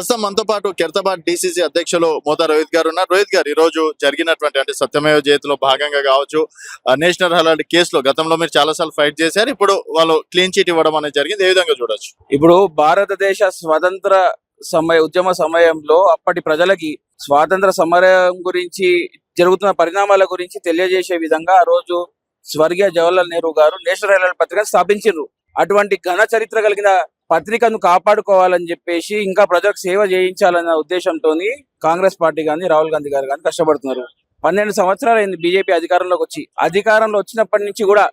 ప్రస్తుతం మనతో పాటు కెరతాబాద్ డిసిసి అధ్యక్షులు మోతా రోహిత్ గారు ఉన్నారు. రోహిత్ గారు ఈరోజు రోజు జరిగినటువంటి అంటే సత్యమేవ జయతిలో భాగంగా కావచ్చు ఆ, నేషనల్ హెరాల్డ్ కేసులో గతంలో మీరు చాలా సార్లు ఫైట్ చేశారు ఇప్పుడు వాళ్ళు క్లీన్ చీట్ ఇవ్వడం అనేది జరిగింది. ఏ విధంగా చూడొచ్చు? ఇప్పుడు భారతదేశ స్వతంత్ర సమయ ఉద్యమ సమయంలో అప్పటి ప్రజలకి స్వాతంత్ర సమరం గురించి జరుగుతున్న పరిణామాల గురించి తెలియజేసే విధంగా ఆ రోజు స్వర్గీయ జవహర్లాల్ నెహ్రూ గారు నేషనల్ హెరాల్డ్ పత్రికను స్థాపించారు అటువంటి ఘన చరిత్ర కలిగిన పత్రికను కాపాడుకోవాలని చెప్పేసి ఇంకా ప్రజలకు సేవ చేయించాలన్న ఉద్దేశంతో కాంగ్రెస్ పార్టీ కానీ రాహుల్ గాంధీ గారు కానీ కష్టపడుతున్నారు. పన్నెండు సంవత్సరాలు అయింది బీజేపీ అధికారంలోకి వచ్చి అధికారంలో వచ్చినప్పటి నుంచి కూడా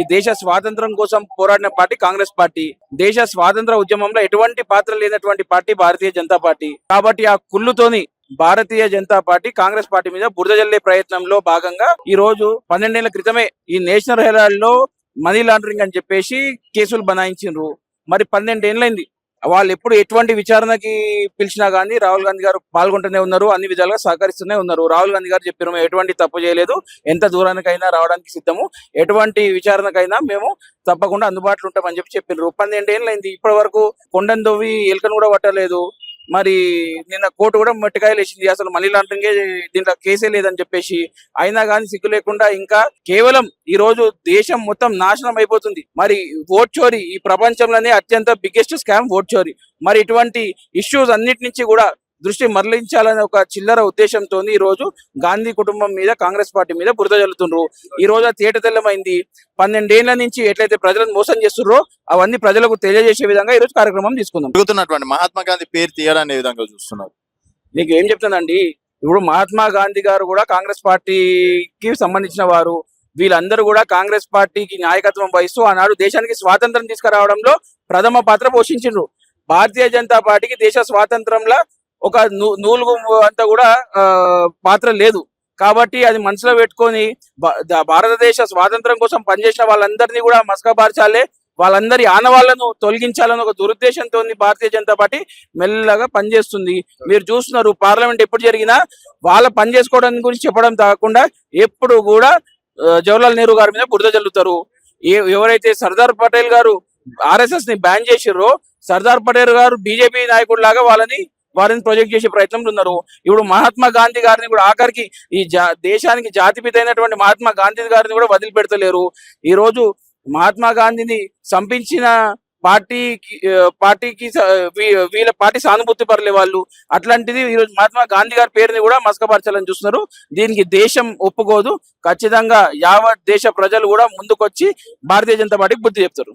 ఈ దేశ స్వాతంత్రం కోసం పోరాడిన పార్టీ కాంగ్రెస్ పార్టీ. దేశ స్వాతంత్ర ఉద్యమంలో ఎటువంటి పాత్ర లేనటువంటి పార్టీ భారతీయ జనతా పార్టీ. కాబట్టి ఆ కుళ్ళుతోని భారతీయ జనతా పార్టీ కాంగ్రెస్ పార్టీ మీద బురద జల్లే ప్రయత్నంలో భాగంగా ఈ రోజు పన్నెండేళ్ళ క్రితమే ఈ నేషనల్ హెరాల్డ్లో మనీ లాండరింగ్ అని చెప్పేసి కేసులు బనాయించిండ్రు. మరి పన్నెండేళ్ళైంది వాళ్ళు ఎప్పుడు ఎటువంటి విచారణకి పిలిచినా గానీ రాహుల్ గాంధీ గారు పాల్గొంటూనే ఉన్నారు. అన్ని విధాలుగా సహకరిస్తూనే ఉన్నారు. రాహుల్ గాంధీ గారు చెప్పారు మేము ఎటువంటి తప్పు చేయలేదు. ఎంత దూరానికైనా రావడానికి సిద్ధము. ఎటువంటి విచారణకైనా మేము తప్పకుండా అందుబాటులో ఉంటామని చెప్పి చెప్పినారు పన్నెండేళ్ళైంది ఇప్పటి వరకు కొండను దొవ్వి ఎలుకను కూడా పట్టలేదు. మరి నిన్న కోర్టు కూడా మట్టికాయలు వేసింది. అసలు మనీ లాండరింగే దీంట్లో కేసే లేదని చెప్పేసి అయినా కానీ సిగ్గు లేకుండా ఇంకా కేవలం ఈ రోజు దేశం మొత్తం నాశనం అయిపోతుంది. మరి ఓట్ చోరీ ఈ ప్రపంచంలోనే అత్యంత బిగ్గెస్ట్ స్కామ్ ఓట్ చోరీ. మరి ఇటువంటి ఇష్యూస్ అన్నిటి నుంచి కూడా దృష్టి మరలించాలనే ఒక చిల్లర ఉద్దేశంతో ఈ రోజు గాంధీ కుటుంబం మీద కాంగ్రెస్ పార్టీ మీద బురద జల్లుతుండ్రు. ఈ రోజు ఆ తేట తెల్లమైంది. పన్నెండేళ్ళ నుంచి ఎట్లయితే ప్రజలను మోసం చేస్తుర్రో అవన్నీ ప్రజలకు తెలియజేసే విధంగా ఈ రోజు కార్యక్రమం తీసుకుందాం. జరుగుతున్నటువంటి మహాత్మా గాంధీ పేరు తీయడాన్ని ఏ విధంగా చూస్తున్నారు. నీకు ఏం చెప్తానండి ఇప్పుడు మహాత్మా గాంధీ గారు కూడా కాంగ్రెస్ పార్టీకి సంబంధించిన వారు. వీళ్ళందరూ కూడా కాంగ్రెస్ పార్టీకి నాయకత్వం వహిస్తూ ఆనాడు దేశానికి స్వాతంత్రం తీసుకురావడంలో ప్రథమ పాత్ర పోషించిండ్రు. భారతీయ జనతా పార్టీకి దేశ స్వాతంత్రంలో ఒక నూ- నూలుగు అంతా కూడా పాత్ర లేదు. కాబట్టి అది మనసులో పెట్టుకొని భారతదేశ స్వాతంత్రం కోసం పనిచేసిన వాళ్ళందరినీ కూడా మస్కబార్చాలే. వాళ్ళందరి ఆనవాళ్ళను తొలగించాలని ఒక దురుద్దేశంతో భారతీయ జనతా పార్టీ. మెల్లగా పనిచేస్తుంది. మీరు చూస్తున్నారు పార్లమెంట్ ఎప్పుడు జరిగినా వాళ్ళ పని చేసుకోవడం గురించి చెప్పడం కాకుండా ఎప్పుడు కూడా జవహర్లాల్ నెహ్రూ గారి మీద బురద జల్లుతారు. ఎవరైతే సర్దార్ పటేల్ గారు ఆర్ఎస్ఎస్ని బ్యాన్ చేసిర్రో సర్దార్ పటేల్ గారు బీజేపీ నాయకుడు లాగా వాళ్ళని వారిని ప్రొజెక్ట్ చేసే ప్రయత్నంలో ఉన్నారు. ఇప్పుడు మహాత్మా గాంధీ గారిని కూడా ఆఖరికి ఈ జా దేశానికి జాతిపిత అయినటువంటి మహాత్మా గాంధీ గారిని కూడా వదిలిపెడతలేరు. ఈ రోజు మహాత్మా గాంధీని సంపించిన పార్టీకి పార్టీకి వీళ్ళ పార్టీ సానుభూతి పరలే వాళ్ళు. అట్లాంటిది ఈ రోజు మహాత్మా గాంధీ గారి పేరుని కూడా మస్కపరచాలని చూస్తున్నారు. దీనికి దేశం ఒప్పుకోదు. ఖచ్చితంగా యావత్ దేశ ప్రజలు కూడా ముందుకొచ్చి భారతీయ జనతా పార్టీకి బుద్ధి చెప్తారు.